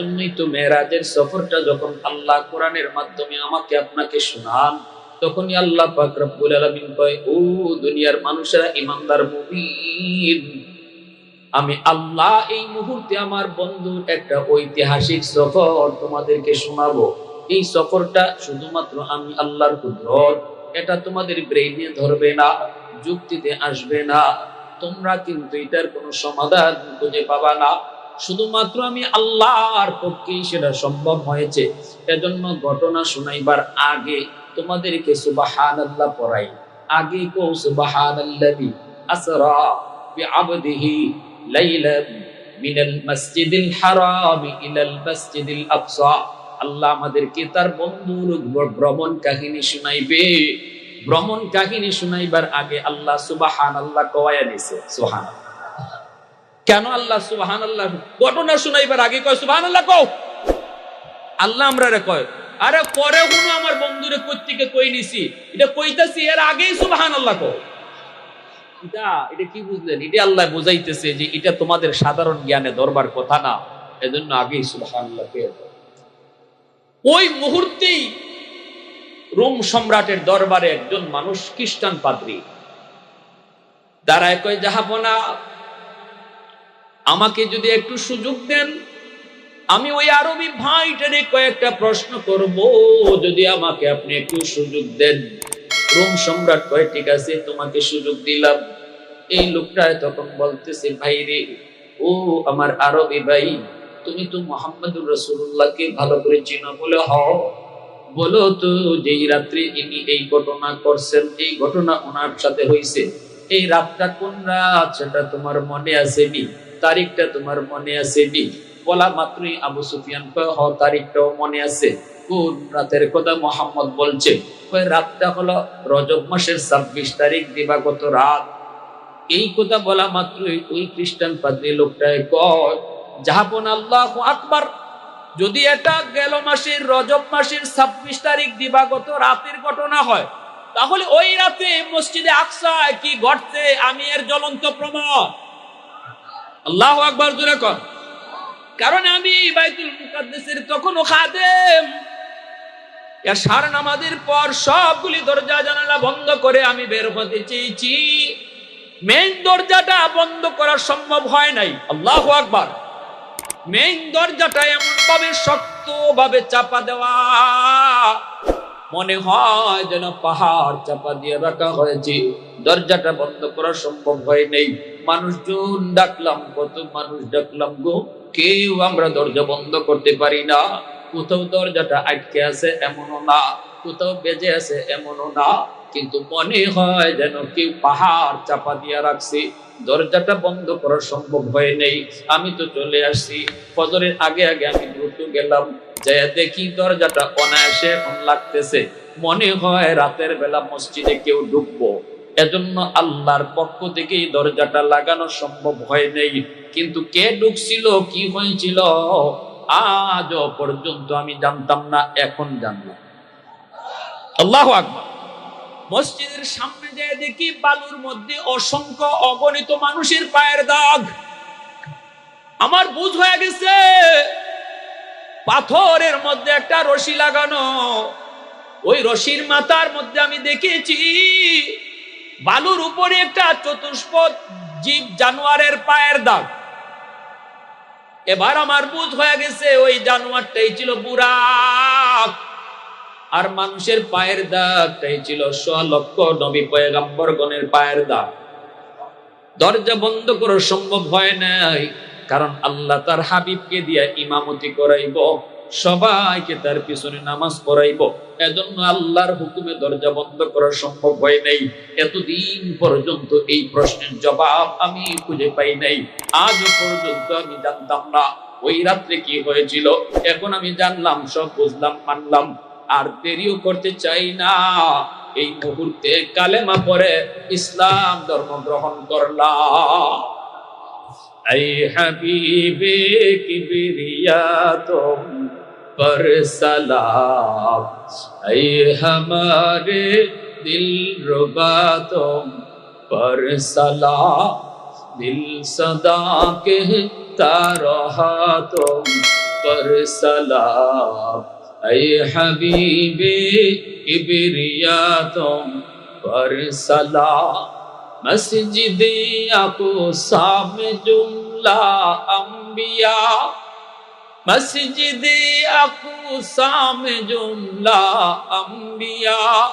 এজন্যই তো মেয়েরাজের সফরটা যখন আল্লাহ কোরআনের মাধ্যমে আমাকে আপনাকে শোনান, তখনই আল্লাহ পাক আলামিন কয়, ও দুনিয়ার মানুষেরা, ইমানদার মুমিন, আমি আল্লাহ এই মুহূর্তে আমার বন্ধুর একটা ঐতিহাসিক সফর তোমাদেরকে শোনাবো। এই সফরটা শুধুমাত্র আমি আল্লাহর কুদরত, এটা তোমাদের ব্রেইনে ধরবে না, যুক্তিতে আসবে না। তোমরা কিন্তু এটার কোনো সমাধান খুঁজে পাবা না। শুধুমাত্র আমি আল্লাহর পক্ষেই সেটা সম্ভব হয়েছে। এজন্য ঘটনা শোনাইবার আগে তোমাদেরকে সুবাহান আল্লাহ পড়াই। আগে কো সুবাহান আল্লাহি আসরা বিআবদিহি লাইলান মিনাল মসজিদিল হারাম ইলাল মসজিদিল আকসা। আল্লাহ আমাদেরকে তার বন্ধুর ভ্রমণ কাহিনী শুনাইবে। ভ্রমণ কাহিনী শুনাইবার আগে আল্লাহ সুবাহান আল্লাহ কওয়ায়া দিছে সুবহান কেন আল্লাহ সুবহান আল্লাহ ঘটনা শুনাইবার আগে কয় সুবহান আল্লাহ কও। আল্লাহ আমরা রে কয়, আরে পরে হুনো আমার বন্ধুরে কর্তিকে কই নিছি? এটা কইতাছি, এর আগেই সুবহান আল্লাহ কও। এটা এটা কি বুঝলেন? এটা আল্লাহ বুঝাইতেছে যে এটা তোমাদের সাধারণ জ্ঞানে ধরবার কথা না, এজন্য আগেই সুবহান আল্লাহ কে ওই মুহূর্তেই রোম সম্রাটের দরবারে একজন মানুষ খ্রিস্টান পাদ্রী দাঁড়ায় কয় যাহাবনা আমাকে যদি একটু সুযোগ দেন, আমি ওই আরবি ভাইটারে কয়েকটা প্রশ্ন করব। যদি আমাকে আপনি একটু সুযোগ দেন। রোম সম্রাট কয়, ঠিক আছে, তোমাকে সুযোগ দিলাম। এই লোকটা তখন বলতেছে, ভাই রে, ও আমার আরবি ভাই, তুমি তো মোহাম্মদুর রসুল্লাহকে ভালো করে চিনো বলে হ বলো তো, যেই রাত্রে ইনি এই ঘটনা করছেন, এই ঘটনা ওনার সাথে হয়েছে এই রাতটা কোন রাত, সেটা তোমার মনে আছে নি? তারিখটা তোমার মনে আছে নি? বলা মাত্রই আবু সুফিয়ান হ, তারিখটাও মনে আছে। কোন রাতের কথা মোহাম্মদ বলছে? কয়, রাতটা হলো রজব মাসের ছাব্বিশ তারিখ, দিবাগত রাত। এই কথা বলা মাত্রই ওই খ্রিস্টান পাদ্রী লোকটায় কয় যাহাপন আল্লাহ আকবার। যদি এটা গেল মাসের রজব মাসের ছাব্বিশ তারিখ দিবাগত রাতের ঘটনা হয়, তাহলে ওই রাতে মসজিদে আকসায় কি ঘটছে? আমি এর জ্বলন্ত প্রমাণ। আল্লাহ আকবার জোরে কর। কারণ আমি বাইতুল মুকাদ্দেসের খাদেম। সার নামাজের পর সবগুলি দরজা জানালা বন্ধ করে আমি বের হতে চেয়েছি। মেইন দরজাটা বন্ধ করা সম্ভব হয় নাই। আল্লাহ আকবার। মেইন দরজাটা এমন ভাবে শক্ত ভাবে চাপা দেওয়া। মনে হয় যেন পাহাড় চাপা দিয়ে রাখা হয়েছে। দরজাটা বন্ধ করা সম্ভব হয় নেই। মানুষজন ডাকলাম, কত মানুষ ডাকলাম গো। কেউ আমরা দরজা বন্ধ করতে পারি না। কোথাও দরজাটা আটকে আছে, এমনও না। কোথাও বেজে আছে, এমনও না। কিন্তু মনে হয় যেন কেউ পাহাড় চাপা দিয়ে রাখছে। দরজাটা বন্ধ করা সম্ভব হয় নেই। আমি তো চলে আসছি। ফজরের আগে আগে আমি দ্রুত গেলাম। যাই দেখি দরজাটা অনায়াসে লাগতেছে। মনে হয় রাতের বেলা মসজিদে কেউ ঢুকবো। এজন্য আল্লাহর পক্ষ থেকে দরজাটা লাগানো সম্ভব হয় নেই। কিন্তু কে ঢুকছিল, কি হয়েছিল, আজও পর্যন্ত আমি জানতাম না, এখন জানলাম। আল্লাহ আকবার। মসজিদের সামনে যায় দেখি বালুর মধ্যে অসংখ্য অগণিত মানুষের পায়ের দাগ। আমার বুঝ হয়ে গেছে, পাথরের মধ্যে একটা রশি লাগানো। ওই রশির মাথার মধ্যে আমি দেখেছি বালুর উপরে একটা চতুষ্পদ জীব জানোয়ারের পায়ের দাগ। এবার আমার বুঝ হয়ে গেছে, ওই জানোয়ারটাই ছিল বুড়াক আর মানুষের পায়ের দাগটাই ছিল লক্ষ নবী পয়গাম্বরগণের পায়ের দাগ। দরজা বন্ধ করা সম্ভব হয় নাই, কারণ আল্লাহ তার হাবিবকে দিয়া ইমামতি করাইব, সবাইকে তার পিছনে নামাজ পড়াইব। এজন্য আল্লাহর হুকুমে দরজা বন্ধ করা সম্ভব হয় নাই। এতদিন পর্যন্ত এই প্রশ্নের জবাব আমি খুঁজে পাই নাই। আজ পর্যন্ত আমি জানতাম না। ওই রাত্রে কি হয়েছিল? এখন আমি জানলাম, সব বুঝলাম, মানলাম। আর দেরিও করতে চাই না এই মুহূর্তে কালেমা পরে ইসলাম ধর্ম গ্রহণ করলাম اے حبیب کبریا تم پر سلام اے ہمارے دل ربا تم پر سلام دل صدا کہتا رہا تم پر سلام اے حبیب کبریا تم پر سلا مسجد کو سام جملہ انبیاء مسجد کو سام جملہ انبیاء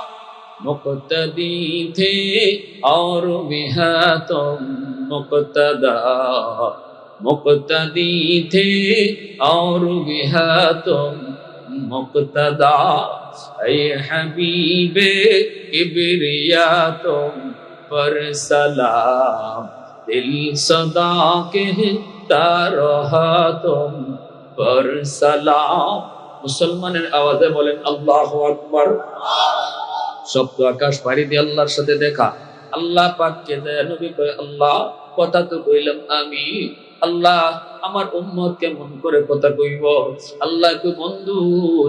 مقتدی تھے اور بھی تم مقتدا مقتدی تھے اور بھی تم মুক্তদা এ হাবিবে কিবরিয়া তুম পর সালাম। দিল সদা কেহতা রহা পর সালাম। মুসলমানের আওয়াজে বলেন, আল্লাহ আকবর। শব্দ আকাশ পাড়ি দিয়ে আল্লাহর সাথে দেখা। আল্লাহ পাককে দেয় নবী কয়, আল্লাহ কথা তো কইলাম আমি আল্লাহ, আমার উম্মত কেমন করে কথা কইব? আল্লাহ কই, বন্ধু,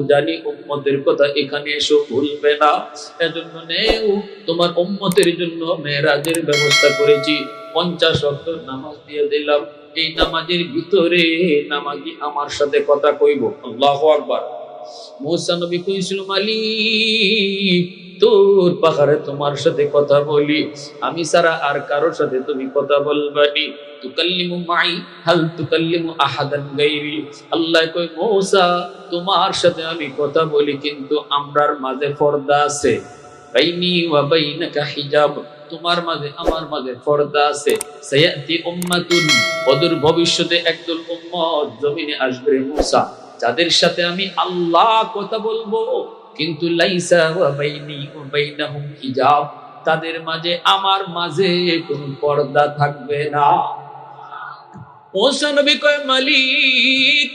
জানি উম্মতের কথা এখানে এসে ভুলবে না। এজন্য নেও, তোমার উম্মতের জন্য মেয়েরাজের ব্যবস্থা করেছি। পঞ্চাশ অক্ট নামাজ দিয়ে দিলাম। এই নামাজের ভিতরে নামাজি আমার সাথে কথা কইব। আল্লাহ আকবার। মৌসা নবী কইছিল, মালিক তোর পাহাড়ে তোমার সাথে কথা বলি। আমি সারা আর কারোর সাথে তুমি কথা বলবানি তুকাল্লিমু মাই, হাল তুকাল্লিমু আহাদান গাইরি। আল্লাহ কই মৌসা, তোমার সাথে আমি কথা বলি, কিন্তু আমরার মাঝে পর্দা আছে। বাইনি ওয়া বাইনাকা হিজাব, তোমার মাঝে আমার মাঝে পর্দা আছে। সায়াতি উম্মাতুন, অদূর ভবিষ্যতে একদল উম্মত জমিনে আসবে মূসা। যাদের সাথে আমি আল্লাহ কথা বলব কিন্তু লাইসা ওয়া বাইনি ওয়া বাইনাহুম হিজাব, তাদের মাঝে আমার মাঝে কোনো পর্দা থাকবে না। নবী কয়, মালিক,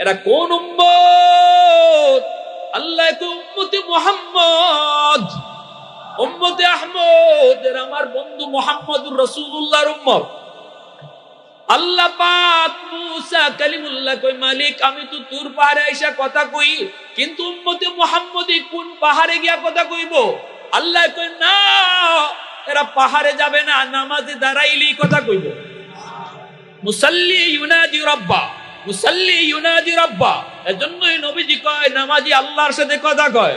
এরা কোন উম্মত? আল্লাহ উম্মতে মুহাম্মদ। উম্মতে আহমদ, এরা আমার বন্ধু মোহাম্মদুর রসুল্লাহর উম্মত। আল্লাহ পাক মুসা কালিমুল্লাহ কই মালিক, আমি তো তোর পাহাড়ে আইসা কথা কই, কিন্তু উম্মতে মুহাম্মদি কোন পাহাড়ে গিয়া কথা কইব? আল্লাহ কই না, এরা পাহাড়ে যাবে না, নামাজে দাঁড়াইলেই কথা কইব। মুসাল্লি ইউনাজি রব্বা, মুসাল্লি ইউনাজি রব্বা, এজন্যই নবীজি কয়, নামাজি আল্লাহর সাথে কথা কয়।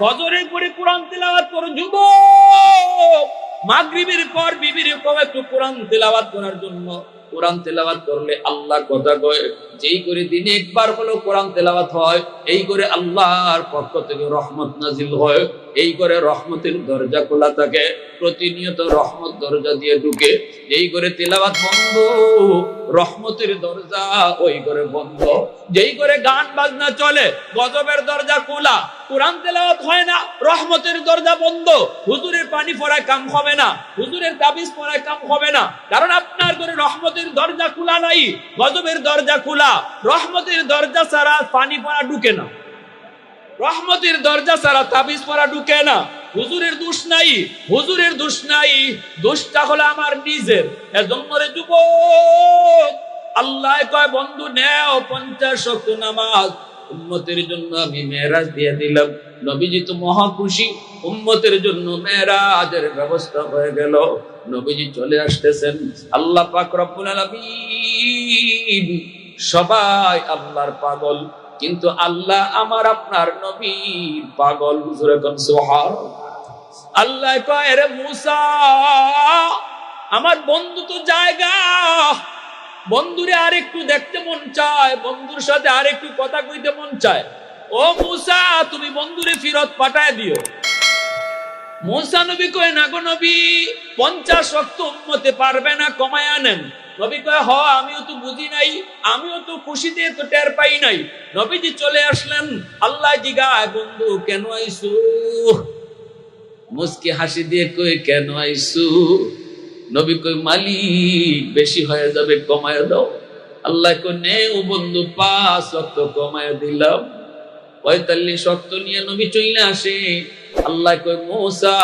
ফজরের পরে কোরআন তেলাওয়াত করো, যুবক। মাগরিবের পর বিবির একটু কোরআন তেলাওয়াত করার জন্য। কোরআন করলে কথা কয়, যেই করে দিনে একবার হলো কোরআন হয়, এই করে আল্লাহর পক্ষ থেকে রহমত নাজিল হয়, এই করে রহমতের দরজা খোলা থাকে, প্রতিনিয়ত রহমত দরজা দিয়ে ঢুকে, যেই করে তেলাওয়াত বন্ধ, রহমতের দরজা ওই করে বন্ধ। যেই করে গান বাজনা চলে, গজবের দরজা খোলা কোরআন তেলাওয়াত হয় না, রহমতের দরজা বন্ধ, হুজুরের পানি পড়ায় কাম হবে না, হুজুরের তাবিজ পড়ায় কাম হবে না। কারণ আপনার করে রহমতের দরজা খোলা নাই, গজবের দরজা খোলা, রহমতের দরজা ছাড়া পানি পড়া ঢুকে না। রহমতের দরজা ছাড়া তাবিজ পড়া ঢুকে না। হুজুরের দোষ নাই, হুজুরের দোষ নাই, দোষটা হলো আমার নিজের। এজন্য রে যুবক, আল্লাহ কয়, বন্ধু, নেও পঞ্চাশ নামাজ। উম্মতের জন্য আমি মেরাজ দিয়ে দিলাম। নবীজি তো মহা খুশি উম্মতের জন্য মেরাজের ব্যবস্থা হয়ে গেল। নবীজি চলে আসতেছেন। আল্লাহ পাক রব্বুল আলামিন সবাই আল্লাহর পাগল, কিন্তু আল্লাহ আমার আপনার নবীর পাগল। হুজুরে কোন সুবহান আল্লাহ কয় রে মুসা, আমার বন্ধু তো জায়গা বন্ধুরে আর একটু দেখতে মন চায়, বন্ধুর সাথে আর একটু কথা কইতে মন চায়। ও মুসা, তুমি বন্ধুরে ফিরত পাঠায় দিও। মুসা নবী কয়, না গো নবী, পঞ্চাশ রক্ত উন্মতে পারবে না, কমায় আনেন। নবী কয়, হ, আমিও তো বুঝি নাই, আমিও তো খুশিতে তো টের পাই নাই। নবীজি চলে আসলেন, আল্লাহ জিগায়, বন্ধু, কেন আইসু? মুসকি হাসি দিয়ে কই কেন আইসু? নবী কই মালিক, বেশি হয়ে যাবে, কমায় দাও। আল্লাহ কই ও বন্ধু, পাঁচ রক্ত কমায় দিলাম। পঁয়তাল্লিশ শক্ত নিয়ে নবী চলে আসে। আল্লাহ কই মৌসা,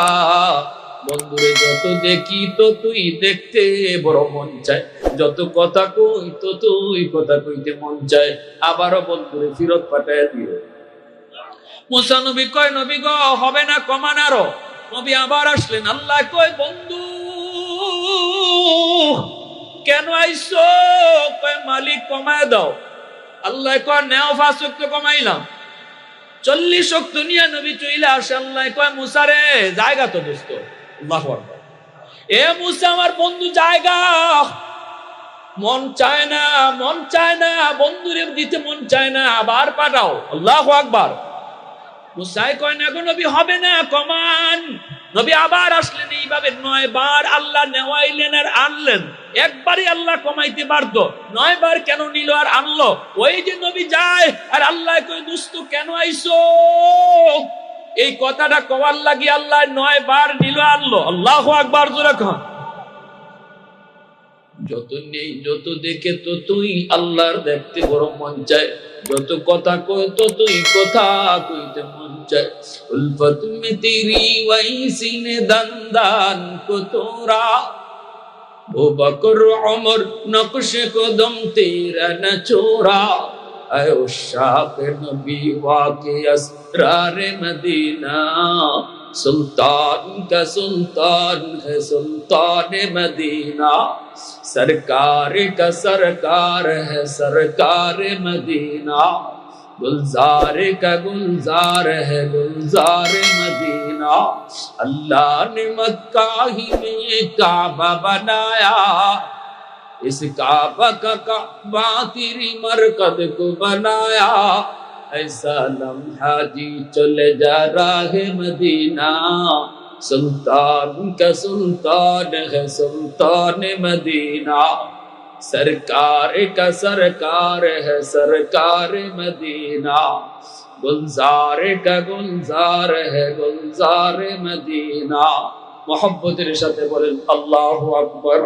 বন্ধুরে, যত দেখি তো তুই দেখতে বড় মন চায়। যত কথা কই তো তুই কথা কইতে মন চায়। আবারও বন্ধুরে ফিরত পাঠায় দিও। মুসা নবী কয়, নবী গ, হবে না কমানারও। নবী আবার আসলেন। আল্লাহ কয়, বন্ধু কেন আইসো? কয়, মালিক কমায় দাও। আল্লাহ কয়, নেও ফাঁসক তো কমাইলাম। চল্লিশ শক্ত নিয়ে নবী চইলে আসে, আল্লাহ কয় মুসারে জায়গা তো দোস্ত। এ মুসা, আমার বন্ধু, জায়গা। মন চায় না, মন চায় না, বন্ধুরে দিতে মন চায় না, আবার পাঠাও। আল্লাহ আকবার। মুসাই কয়, না নবী, হবে না, কমান। নবী আবার আসলেন, এইভাবে নয় বার আল্লাহ নেওয়াইলেন আর আনলেন। একবারই আল্লাহ কমাইতে পারত নয় বার কেন নিল আর আনলো? ওই যে নবী যায়, আর আল্লাহ কই দুস্থ কেন আইসো? এই কথাটা কবার লাগি আল্লাহ নয় বার নিল আনলো। আল্লাহ আকবার, জোরে খান যত নেই, যত দেখে তো তুই আল্লাহর দেখতে বড় মন চায়। যত কথা কয় তো তুই কথা কইতে মন الفت میں تیری ویسی نے دندان کو تورا وہ بکر عمر نقش کو دم تیرا نہ چورا۔ اے اشاق نبی واقع اسرار مدینہ۔ سلطان کا سلطان ہے سلطان مدینہ۔ سرکار کا سرکار ہے سرکار مدینہ۔ گلزار کا گلزار ہے، گلزار مدینہ۔ اللہ نے مکہ ہی میں کعبہ بنایا۔ اس کعبہ کا کعبہ تیری مرکز کو بنایا۔ ایسا لمحہ جی چلے جا راہ مدینہ۔ سلطان کا سلطان ہے، سلطان مدینہ۔ सरकार का सरकार है सरकार मदीना गुलजार का गुलजार है गुलजार मदीना মোহাম্মতের সাথে বলেন আল্লাহু আকবার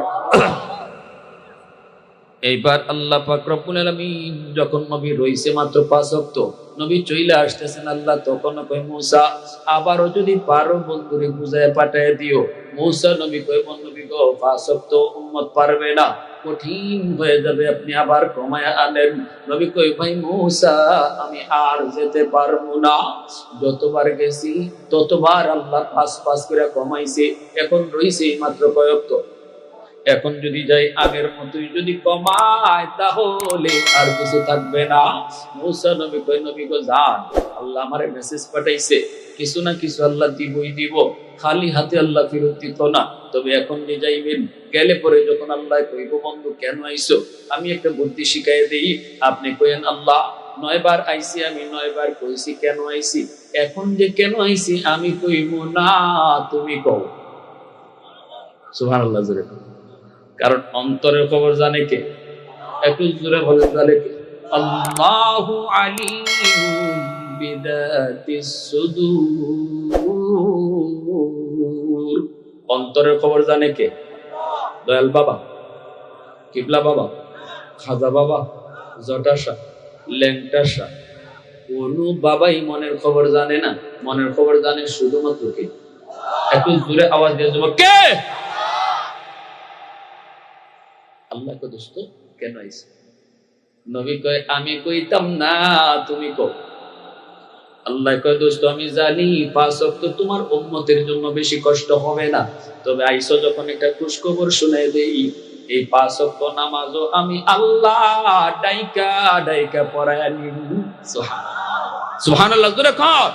এইবার আল্লাহ পাক রব্বুল আলামিন যখন নবী রইছে মাত্র পাঁচ ওয়াক্ত নবী চইলা আসতেছেন আল্লাহ তখন কই মুসা আবারও যদি পারো বন্ধুরে বুঝায় পাঠায় দিও মুসা নবী কই নবী গো পাঁচ ওয়াক্ত উম্মত পারবে না কঠিন হয়ে যাবে, আপনি আবার কমায় আনেন। নবী কই ভাই মৌসা, আমি আর যেতে পারব না। যতবার গেছি, ততবার আল্লাহ পাঁচ পাঁচ করে কমাইছে। এখন রইছে মাত্র কয়েক এখন যদি যাই আগের মতোই যদি কমায়, তাহলে আর কিছু থাকবে না। মুসা নবী কই নবী গো, যান। আল্লাহ আমারে মেসেজ পাঠাইছে। কিছু না কিছু আল্লাহ দিবই দিব। খালি হাতে আল্লাহ ফেরত দিত না। তবে এখন যে যাইবেন, গেলে পরে যখন আল্লাহ কইব, বন্ধু, কেন আইছো? আমি একটা বুদ্ধি শিখাই দেই। আপনি কইেন আল্লাহ, নয়বার আইছি আমি, নয়বার কইছি, কেন আইছি? এখন যে কেন আইছি আমি কইব না, তুমি কও। সুবহানাল্লাহ, জোরে। কারণ অন্তরের খবর জানে কে? একটু জোরে বলে জানে কে? আল্লাহু আলিমুম বিদাতিস সুদূর। অন্তরের খবর জানে কে? দয়াল বাবা, কিবলা বাবা, খাজা বাবা, জটাশা, ল্যাংটাশা। কোন বাবাই মনের খবর জানে না। মনের খবর জানে শুধুমাত্র কে? একটু জোরে আওয়াজ দিয়ে যাব কে? আল্লাহ কো দোস্ত, কেন আইছে নবী কয়, আমি কইতাম না, তুমি কও। আল্লাহ কয়, দোস্ত, আমি জানি, পাঁচ ওয়াক্ত তোমার উম্মতের জন্য বেশি কষ্ট হবে না। তবে আইসো যখন একটা খুশখবর শুনাই দেই, এই পাঁচ ওয়াক্ত নামাজও আমি আল্লাহ ডাইকা ডাইকা পড়ায় নিব। সুবহানাল্লাহ, জোরে কর।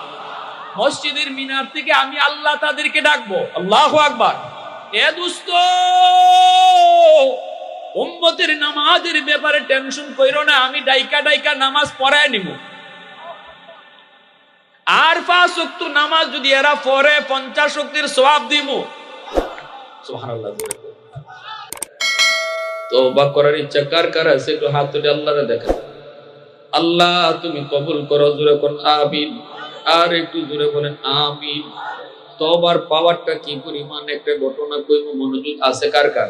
মসজিদের মিনার থেকে আমি আল্লাহ তাদেরকে ডাকবো। আল্লাহু আকবার। এ দোস্ত উম্মতের নামাজের ব্যাপারে টেনশন কইরো না, আমি ডাইকা ডাইকা নামাজ পড়ায় নিব আর পাঁচ ওয়াক্ত নামাজ যদি এরা পড়ে, পঞ্চাশ শক্তির সওয়াব দিব কার হাত আল্লাহ, তুমি কবুল করো, জোরে আর একটু জোরে পাওয়ারটা কি পরিমাণ? একটা ঘটনা কইব মনোযোগ আছে কার কার?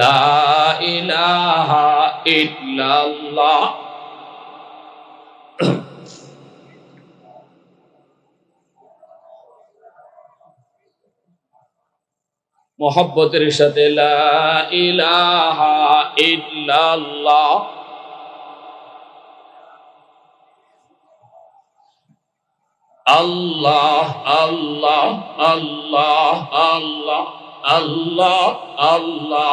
লা ইলাহা ইল্লাল্লাহ। মোহব্বতের সাথে লা ইলাহা ইল্লাল্লাহ। আল্লাহ আল্লাহ আল্লাহ আল্লাহ আল্লাহ আল্লাহ।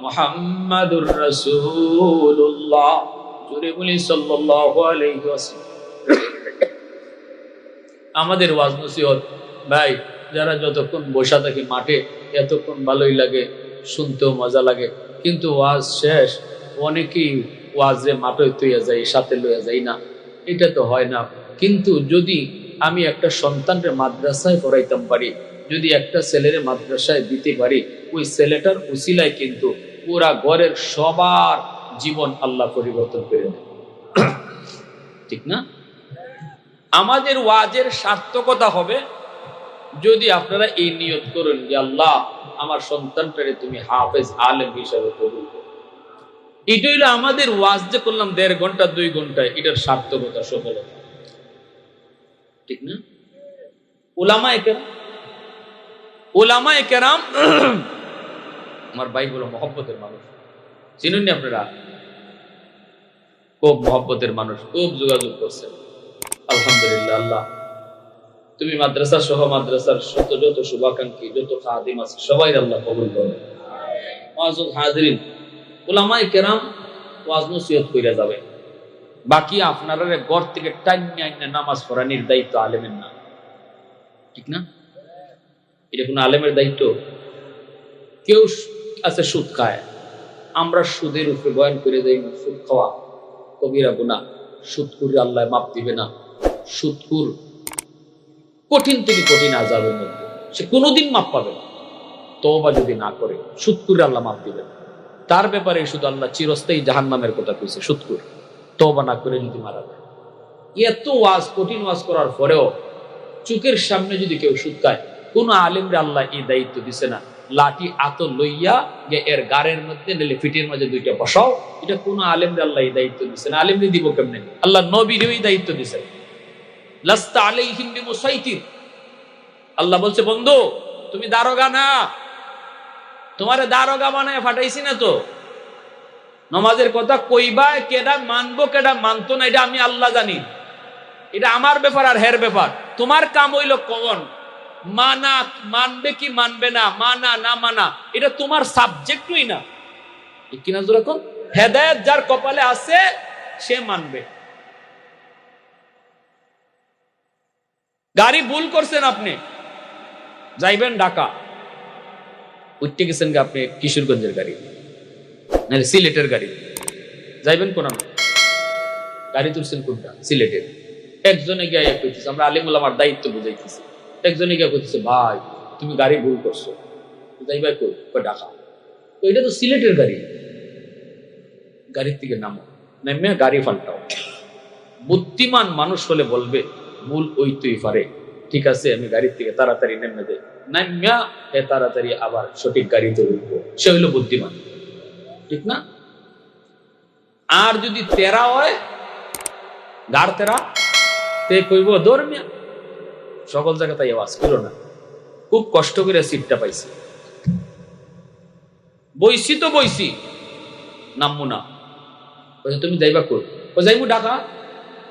মুহাম্মাদুর রাসূলুল্লাহ। জুড়ে বলি সাল্লাল্লাহু আমাদের ওয়াজ নসিহত ভাই, যারা যতক্ষণ বসা থাকে মাঠে, এতক্ষণ ভালোই লাগে, শুনতেও মজা লাগে। কিন্তু ওয়াজ শেষ, অনেকেই ওয়াজে মাঠে তুইয়া যাই সাথে লইয়া যাই না। এটা তো হয় না। কিন্তু যদি আমি একটা সন্তানকে মাদ্রাসায় পড়াইতাম পারি, যদি একটা ছেলের মাদ্রাসায় দিতে পারি ওই ছেলেটার উসিলায় কিন্তু পুরা ঘরের সবার জীবন আল্লাহ পরিবর্তন করে দেয়। ঠিক না? আমাদের ওয়াজের সার্থকতা হবে যদি আপনারা এই নিয়ত করেন যে আল্লাহ আমার সন্তানটারে তুমি হাফেজ আলেম হিসাবে কবুল এটা হইল আমাদের ওয়াজ যে করলাম দেড় ঘণ্টা, দুই ঘণ্টা, এটার সার্থকতা, সফলতা। ঠিক না? ওলামা একেরাম ওলামা একেরাম আমার ভাই বলো মহব্বতের মানুষ। চিনুন আপনারা? খুব মহব্বতের মানুষ, খুব যোগাযোগ করছেন। আলহামদুলিল্লাহ, আল্লাহ। তুমি মাদ্রাসা সহ মাদ্রাসার শত যত শুভাকাঙ্ক্ষী, যত খাদিম আছে, সবাই আল্লাহ কবুল করো ওয়াজুল হাজিরিন ওলামায়ে কেরাম ওয়াজ নসিহত যাবে। বাকি আপনারা থেকে টাইমে আইনা নামাজ পড়ানির দায়িত্ব আলেমের না। ঠিক না? এটা কোনো আলেমের দায়িত্ব? কেউ আছে সুদ খায়। আমরা সুদের উপরে বয়ান করে দেই, সুদ খাওয়া কবিরা গুণা সুদকুর আল্লাহ মাপ দিবে না। সুদকুর কঠিন থেকে কঠিন আজাবের মধ্যে। সে কোনোদিন মাপ পাবে না। তবা যদি না করে সুদকুর আল্লাহ মাপ দিবে তার ব্যাপারে শুধু আল্লাহ চিরস্থায়ী জাহান নামের কথা কইছে সুদকুর তবা না করে যদি মারা যায়। এত ওয়াজ, কঠিন ওয়াজ করার পরেও চুকের সামনে যদি কেউ সুদ খায়, কোন আলিমরে আল্লাহ এই দায়িত্ব দিছে না। লাঠি আত লইয়া যে এর গাড়ের মধ্যে নেলে ফিটের মাঝে দুইটা বসাও। এটা কোন আলেমরে আল্লাহ দায়িত্ব দিছে না আলেমরে দিব কেমনে? আল্লাহ নবীরেও এই দায়িত্ব বিমুসাইতির আল্লাহ বলছে, বন্ধু, তুমি দারোগা না? তোমারে দারোগা বানায় ফাটাইছি না তো। নমাজের কথা কইবা, কেডা মানবো, কেডা মানতো না, এটা আমি আল্লাহ জানি। এটা আমার ব্যাপার আর হের ব্যাপার। তোমার কাম হইল কখন মানা, মানবে কি মানবে না, মানা না মানা, এটা তোমার সাবজেক্টই না। ঠিক কিনা যেরকম হেদায়ত যার কপালে আছে, সে মানবে। গাড়ি ভুল করছেন আপনি, যাইবেন ঢাকা। উঠতে গেছেন আপনি কিশোরগঞ্জের গাড়ি, নাহলে সিলেটের গাড়ি। যাইবেন কোন গাড়ি তুলছেন কোনটা? সিলেটের। একজনে গিয়ে আমরা আলিমুল আমার দায়িত্ব বুঝাইতেছি। একজনে গিয়ে কইতেছে, ভাই, তুমি গাড়ি ভুল করছ। যাইবা কই কই ঢাকা তো এটা তো সিলেটের গাড়ি। গাড়ির থেকে নামো। নেমে গাড়ি পাল্টাও বুদ্ধিমান মানুষ হলে বলবে, ভুল ওই তুই পারে। ঠিক আছে, আমি গাড়ির থেকে তাড়াতাড়ি নেমে দে নামিয়া এ তাড়াতাড়ি আবার সঠিক গাড়িতে উঠবো। সে হইল বুদ্ধিমান। ঠিক না? আর যদি তেরা হয়, গাড় তেরা, তে কইব দৌড়মিয়া সকল জায়গা তাই আওয়াজ করো না। খুব কষ্ট করে সিটটা পাইছি। বইছি তো বইছি, নামবো না। তুমি যাইবা কই? ও যাইবো ঢাকা।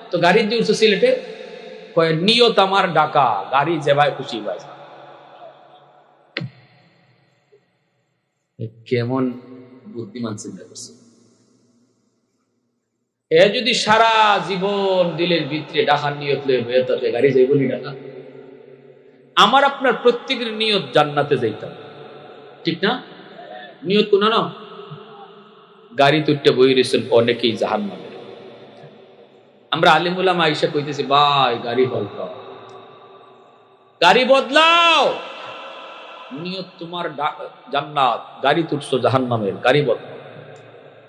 তো গাড়ি দিয়ে উঠছো সিলেটে। নিয়ত আমার ডাকা গাড়ি যেভাবে খুশি ভাই কেমন বুদ্ধিমান চিন্তা করছে। এ যদি সারা জীবন দিলের ভিতরে ডাকার নিয়ত লয়ে তাতে গাড়ি যাইব নি ডাকা আমার আপনার প্রত্যেকের নিয়ত জান্নাতে যাইতাম। ঠিক না? নিয়ত কোন না? গাড়ি তুটতে বই রয়েছেন অনেকেই জাহান নামে আমরা আলিমুলাম আইসা কইতেছি, ভাই, গাড়ি বদলাও গাড়ি বদলাও। নিয়ত তোমার জান্নাত। গাড়ি তুটছো জাহান নামের গাড়ি বদলাও।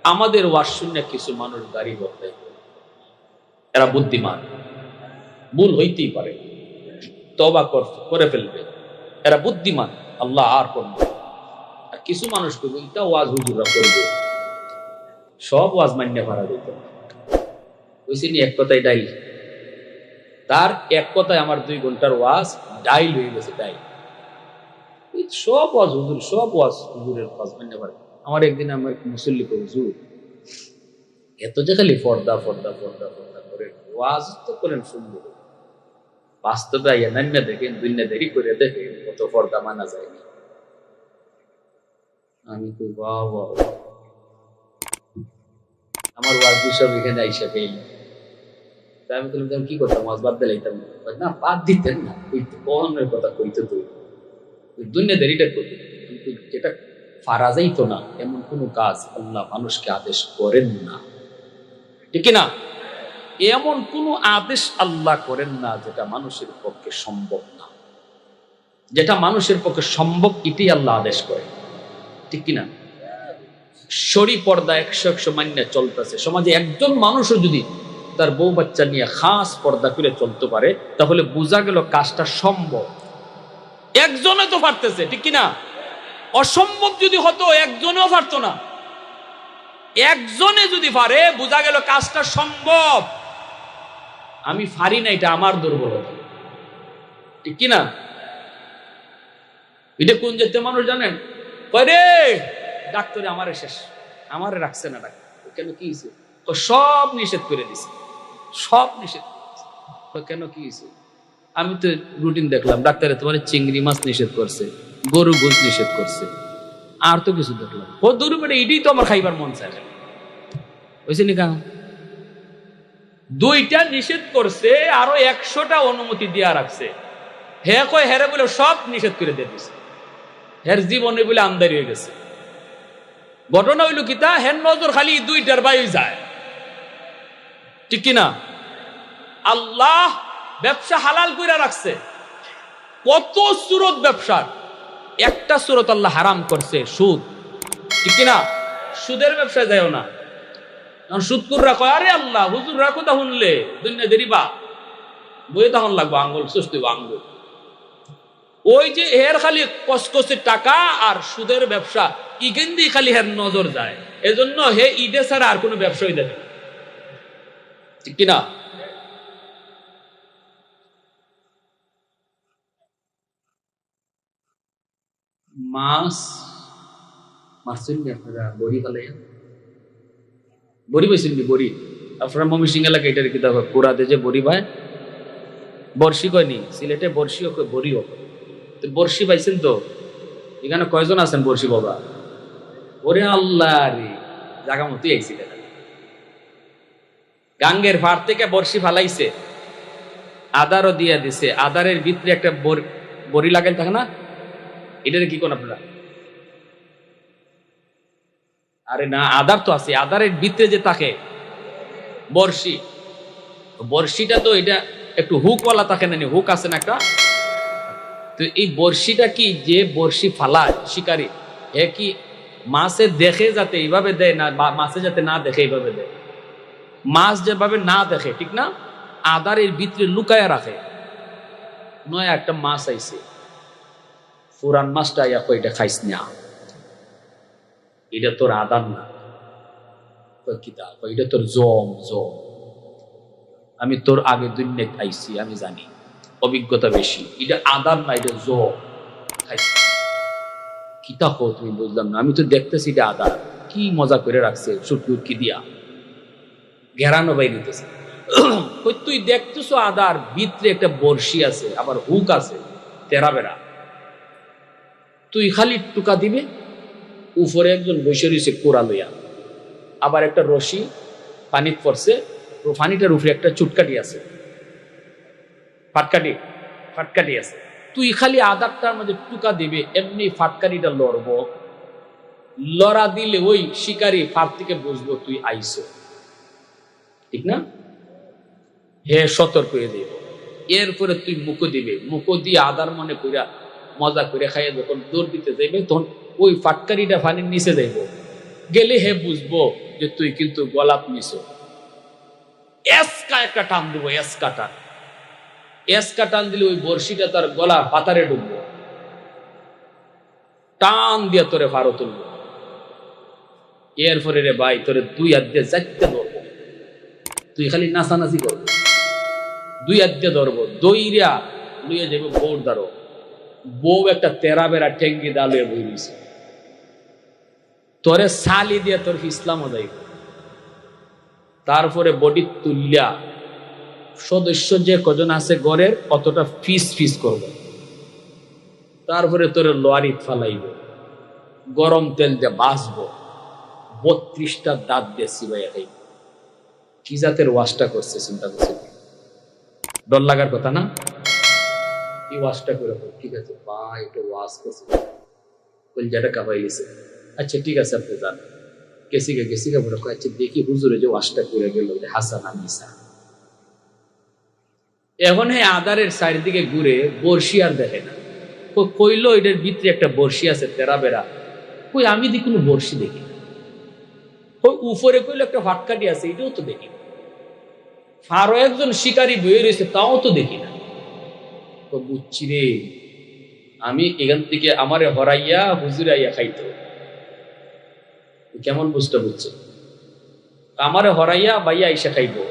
আমাদের ওয়াজ শুনে কিছু মানুষ গাড়ি বদলায় এরা বুদ্ধিমান। ভুল হইতেই পারে। তবা কর- ফেলবে। এরা বুদ্ধিমান, আল্লাহ আর করবে আর কিছু মানুষ করবে, এটা ওয়াজ হুজুরা করবে। সব ওয়াজ মান্য ভাড়া দিত বুঝছি নি, এক কথায় ডাইল। তার এক কথায় আমার দুই ঘণ্টার ওয়াজ ডাইল হয়ে গেছে, ডাইল। সব ওয়াজ হুজুর, সব ওয়াজ হুজুরের ওয়াজ মান্য ভাড়া আমার একদিন আমার মুসল্লি করে হুজুর, এত যে খালি পর্দা পর্দা পর্দা পর্দা করে ওয়াজ তো করেন সুন্দর বাস্তবে আইয়া নান্য দেখেন, দুনিয়া দেরি করে দেখেন, কত পর্দা মানা যায়নি আমি বাহ বাহ। আমার ওয়াজ সব এখানে আইসা পেয়ে আমি বললাম "তাহলে কি করতাম? ওয়াজ বাদ দিলাইতাম না, বাদ দিতেন না। কইতে কনের কথা কইতে তুই ওই দুনিয়া দেরিটা করবি কিন্তু যেটা ফারা যাইতো না। এমন কোনো কাজ আল্লাহ মানুষকে আদেশ করেন না। ঠিক না? এমন কোনো আদেশ আল্লাহ করেন না যেটা মানুষের পক্ষে সম্ভব না। যেটা মানুষের পক্ষে সম্ভব এটাই আল্লাহ আদেশ করেন। ঠিক কিনা? সরি পর্দা একশো একশো মান্য চলতেছে। সমাজে একজন মানুষও যদি তার বউ বাচ্চা নিয়ে খাস পর্দা করে চলতে পারে, তাহলে বোঝা গেল কাজটা সম্ভব। একজনে তো পারতেছে, ঠিক কিনা? অসম্ভব যদি হতো, একজনেও পারতো না। একজনে যদি পারে, বোঝা গেল কাজটা সম্ভব। আমি পারি না, এটা আমার দুর্বলতা। ঠিক কিনা? এটা কোন যেতে মানুষ জানেন? পরে ডাক্তারে আমারে শেষ, আমারে রাখছে না ডাক্তার। কেন কি হয়েছে সব নিষেধ করে দিছে। সব নিষেধ। কেন কি হয়েছে আমি তো রুটিন দেখলাম, ডাক্তারে তোমার চিংড়ি মাছ নিষেধ করছে, গরু গোস নিষেধ করছে। আর তো কিছু দেখলাম ও দূর এটাই তো আমার খাইবার মন চায় বুঝছি নি কাকা? দুইটা নিষেধ করছে, আরও একশোটা অনুমতি দিয়া রাখছে। হে কয়, হেরে বলে সব নিষেধ করে দিয়ে দিছে। হের জীবনে বলে আমদারি হয়ে গেছে। ঘটনা হইল কিতা হেন নজর খালি দুইটার বাই যায়। ঠিক কিনা আল্লাহ ব্যবসা হালাল করে রাখছে। কত সুরত ব্যবসার একটা সুরত আল্লাহ হারাম করছে, সুদ। ঠিক কিনা সুদের ব্যবসায় যায়ও না। কারণ সুদকুররা কয় আরে আল্লাহ হুজুররা কোথা শুনলে। দুনিয়া দেরিবা তখন লাগবো আঙ্গুল সুস্থ আঙ্গুল। ওই যে এর খালি টাকা আর সুদের ব্যবসা, ইগেন দিয়ে খালি হের নজর যায়। এজন্য হে ইডে ছাড়া আর কোনো ব্যবসায়ী না। ঠিক কিনা? মাছ মাছ চিনবি আপনারা বড়ি পালাই বড়ি পাইছেন বড়ি। আপনারা মমি সিং এলাকা এটার দেখো কুড়াতে যে বড়ি পায় বর্ষি কয়নি সিলেটে বর্ষিও কয় বড়িও। তো বর্ষি পাইছেন তো? এখানে কয়জন আছেন বর্ষি বাবা? ওরে আল্লাহ রে, জাগা মতোই আইছি দেখা গাঙ্গের ভার থেকে বর্ষি ফালাইছে। আদারও দিয়া দিছে। আদারের ভিতরে একটা বড়ি লাগাই থাকে না? এটারে কি কোন আপনারা? আরে না, আদার তো আছে, আদারের ভিতরে যে থাকে বর্ষি বর্ষিটা তো এটা একটু হুকওয়ালা থাকে না হুক আছে না একটা? তো এই বড়শিটা কি যে বড়শি ফালায়, শিকারী? এ কি মাছে দেখে যাতে এইভাবে দেয় না মাছে যাতে না দেখে এইভাবে দেয়? মাছ যেভাবে না দেখে, ঠিক না? আদারের ভিতরে লুকায়া রাখে। নয় একটা মাছ আইছে। পুরান মাছটা আইয়া কই এটা খাইস না। এটা তোর আদার না। কিতা এটা তোর জম জম। আমি তোর আগে দুনিয়ায় আইছি আমি জানি। অভিজ্ঞতা বেশি। এটা আদার না, এটা জম। খাইছি। কো তুমি, বুঝলাম না। আমি তো দেখতেছি এটা আদার কি মজা করে রাখছে সুটকি উটকি দিয়া। ঘেরানো বাইরিতেছে কই, তুই দেখতেছো আদার ভিতরে একটা বর্ষি আছে, আবার হুক আছে, তেরা বেড়া। তুই খালি টুকা দিবে উপরে একজন বসে রয়েছে কোরা লইয়া। আবার একটা রশি পানিত পড়ছে পানিটার উপরে একটা চুটকাটি আছে। ফাটকাটি ফাটকাটি আছে। তুই খালি আদারটার মধ্যে টুকা দিবে, এমনি ফাটকাটিটা লড়ব। লড়া দিলে ওই শিকারি ফাট থেকে বুঝব তুই আইসো। ঠিক না? হে সতর্ক হয়ে দিব এরপরে তুই মুখো দিবে। মুখো দিয়ে আদার মনে কইরা, মজা করে খাইয়ে যখন দৌড় দিতে যাইবে, তখন ওই ফাটকারিটা ফানির নিচে যাইব গেলে হে বুঝব যে তুই কিন্তু গলাপ নিছো। এসকা একটা টান দিব, এসকা টান। এসকা টান দিলে ওই বর্ষিটা তার গলা পাতারে ডুববো টান দিয়ে তোরে ফারো তুলবো। এরপরে রে ভাই, তোরে দুই হাত দিয়ে যাইতে ধরবো। তুই খালি নাচানাচি করব দুই হাত দিয়ে ধরবো, দইরা লুয়ে যাব বউর দ্বারো বউ একটা তেরা বেড়া টেঙ্গি দালুয়ে বই দিছে তোরে সালি দিয়ে তোর ইসলামও যাইব তারপরে বডি তুলিয়া সদস্য যে কজন আছে ঘরের, অতটা ফিস ফিস করব। তারপরে তোরে লোয়ারিত ফালাইব। গরম তেল দিয়ে বাঁচব বত্রিশটা দাঁত দিয়ে সিবাইয়া খাইব। কি জাতের ওয়াশটা করছে, চিন্তা করছে ডর লাগার কথা না? এই ওয়াশটা করে ঠিক আছে? বা একটু ওয়াশ করছে। কলজাটা কাবাই গেছে। আচ্ছা ঠিক আছে আপনি যান। গেছিগা গেছিগা বলে কয়, আচ্ছা দেখি হুজুরে যে ওয়াশটা করে গেল যে হাসান আমিসা এখন এই আদারের চারিদিকে ঘুরে বর্ষি আর দেখে না। কইলো এটার ভিতরে একটা বর্ষি আছে তেরা বেড়া। কই আমি দি কোনো বর্ষি দেখি ওই উপরে কইলো একটা ফাটকাটি আছে এটাও তো দেখি আরও একজন শিকারী বয়ে রয়েছে তাও তো দেখি না। বুঝছি রে। আমি এখান থেকে আমারে হরাইয়া হুজুরাইয়া খাইতো কেমন বুঝতে বুঝছে? আমারে হরাইয়া বাইয়া আইসা খাইবো।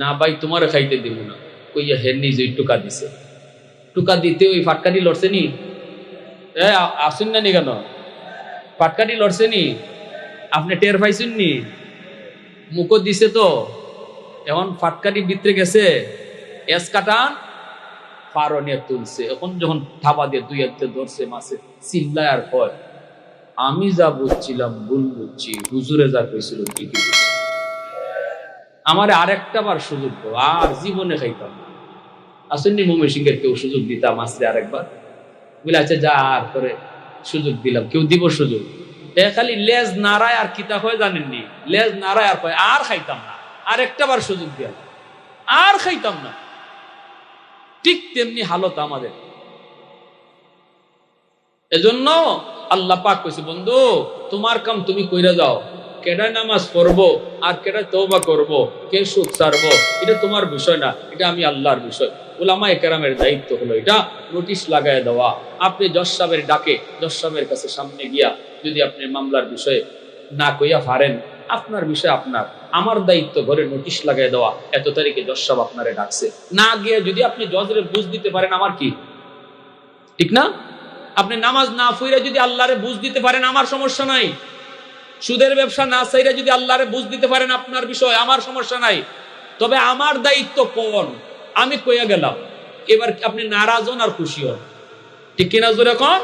না ভাই, তোমারে খাইতে দিব না। কইয়া হের নিজে টুকা দিছে। টুকা দিতে ওই ফাটকাটি লড়ছে নি? আসুন না নি কেন? ফাটকাটি লড়ছে নি? আপনি টের পাইছেন নি? মুখো দিছে তো। এখন ফাটকাটি ভিতরে গেছে। এস কাটান পারো নিয়ে তুলছে। এখন যখন থাবা দিয়ে দুই হাতে ধরছে মাছে চিল্লায় আর কয় আমি যা বুঝছিলাম, ভুল বুঝছি, হুজুরে যা কইছিল ঠিকই বুঝছি। আমার আরেকটা বার সুযোগ দাও, আর জীবনে খাইতাম আসেননি মমি সিংহের কেউ সুযোগ দিতাম আসলে আরেকবার। বলে আচ্ছা যা, আর করে সুযোগ দিলাম, কেউ দিব সুযোগ। খালি লেজ নাড়ায় আর কিতা হয় জানেননি? লেজ নাড়ায় আর কয়, আর খাইতাম না আর একটা বার সুযোগ দিলাম আর খাইতাম না। ঠিক তেমনি হালত আমাদের। এজন্য আল্লাহ পাক কইছে, বন্ধু, তোমার কাম তুমি কইরা যাও। কেডা নামাজ পড়ব আর কেডা তওবা করব? কে সুখ ছাড়বো এটা তোমার বিষয় না, এটা আমি আল্লাহর বিষয়। ওলামা একরামের দায়িত্ব হলো এটা, নোটিশ লাগায় দেওয়া। আপনি জজ সাহেবের ডাকে জজ সাহেবের কাছে সামনে গিয়া যদি আপনি মামলার বিষয়ে না কইয়া পারেন আপনার বিষয় আপনার। আমার দায়িত্ব ঘরে নোটিশ লাগাই দেওয়া। এত তারিখে জজ সাহেব আপনারে ডাকছে। না গিয়ে যদি আপনি জজরে বুঝ দিতে পারেন, আমার কি? ঠিক না? আপনি নামাজ না ফইরা যদি আল্লাহরে বুঝ দিতে পারেন, আমার সমস্যা নাই। সুদের ব্যবসা না চাইরা যদি আল্লাহরে বুঝ দিতে পারেন আপনার বিষয়, আমার সমস্যা নাই। তবে আমার দায়িত্ব কোন? আমি কইয়া গেলাম, এবার আপনি নারাজ হন আর খুশি হন? ঠিক কিনা জোরে কন?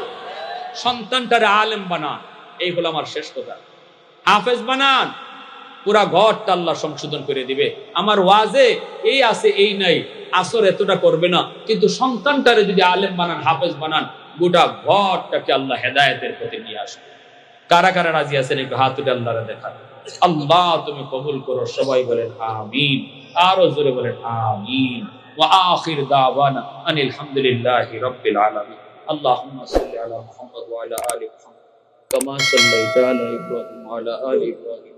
সন্তানটারে আলেম বানান, এই হলো আমার শেষ কথা। হাফেজ বানান, পুরা ঘরটা আল্লাহ সংশোধন করে দিবে। আমার ওয়াজে এই আছে, এই নাই। আসর এতটা করবে না, কিন্তু সন্তানটারে যদি আলেম বানান, হাফেজ বানান গোটা ঘরটাকে আল্লাহ হেদায়েতের পথে নিয়ে আসবে কারা কারা রাজি আছেন একটু হাত উঠে আল্লাহরে দেখান আল্লাহ তুমি কবুল করো সবাই বলেন আমিন আরো জোরে বলেন আমিন وآخر دعوانا أن الحمد لله رب العالمين اللهم صل على محمد وعلى آل محمد كما صليت على إبراهيم وعلى آل إبراهيم